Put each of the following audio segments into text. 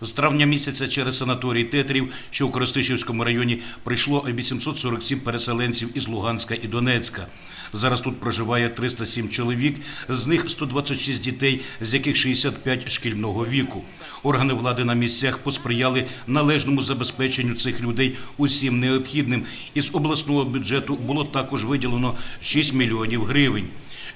З травня місяця через санаторій Тетрів, що у Коростишівському районі, прийшло 847 переселенців із Луганська і Донецька. Зараз тут проживає 307 чоловік, з них 126 дітей, з яких 65 шкільного віку. Органи влади на місцях посприяли належному забезпеченню цих людей усім необхідним. Із обласного бюджету було також виділено 6 мільйонів гривень.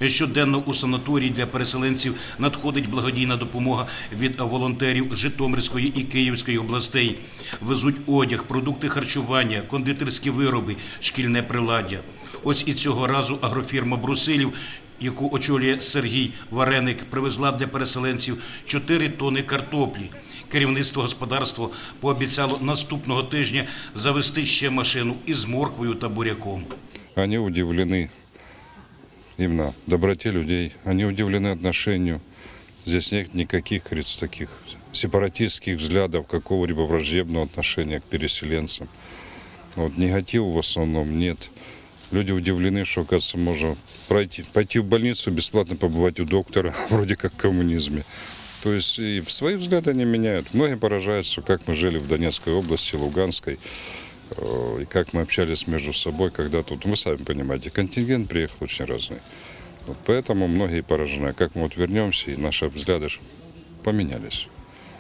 Щоденно у санаторій для переселенців надходить благодійна допомога від волонтерів Житомирської і Київської областей. Везуть одяг, продукти харчування, кондитерські вироби, шкільне приладдя. Ось і цього разу агрофірма Брусилів, яку очолює Сергій Вареник, привезла для переселенців 4 тони картоплі. Керівництво господарства пообіцяло наступного тижня завести ще машину із морквою та буряком. Они удивлены именно доброте людей, они удивлены отношению. Здесь нет никаких, говорится, таких сепаратистских взглядов, какого-либо враждебного отношения к переселенцам. Вот, негатива в основном нет. Люди удивлены, что, кажется, можно пройти, пойти в больницу, бесплатно побывать у доктора, вроде как в коммунизме. То есть и свои взгляды они меняют. Многие поражаются, как мы жили в Донецкой области, Луганской, и как мы общались между собой, когда тут, вы сами понимаете, контингент приехал очень разный. Вот поэтому многие поражены. Как мы вот вернемся, и наши взгляды ж поменялись.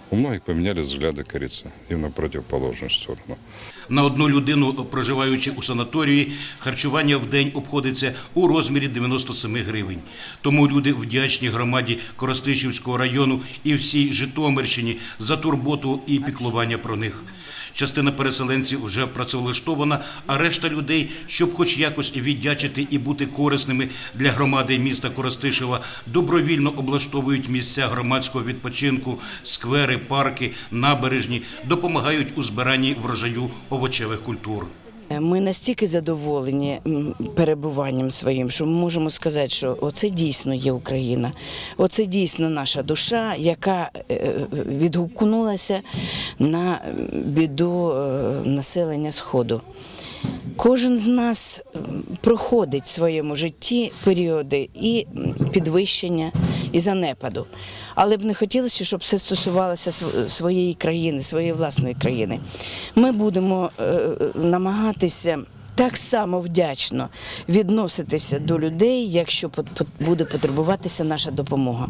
У многих поменялись взгляды, кажется, именно в противоположную сторону. На одну людину, проживаючи у санаторії, харчування в день обходиться у розмірі 97 гривень. Тому люди вдячні громаді Коростишівського району і всій Житомирщині за турботу і піклування про них. Частина переселенців вже працевлаштована, а решта людей, щоб хоч якось віддячити і бути корисними для громади міста Коростишева, добровільно облаштовують місця громадського відпочинку, сквери, парки, набережні, допомагають у збиранні врожаю овочевих культур. Ми настільки задоволені перебуванням своїм, що ми можемо сказати, що оце дійсно є Україна, оце дійсно наша душа, яка е, е, відгукнулася на біду е, населення Сходу. Кожен з нас проходить в своєму житті періоди і підвищення, і занепаду. Але б не хотілося, щоб все стосувалося своєї країни, своєї власної країни. Ми будемо е, намагатися. Так само вдячно відноситися до людей, якщо буде потребуватися наша допомога.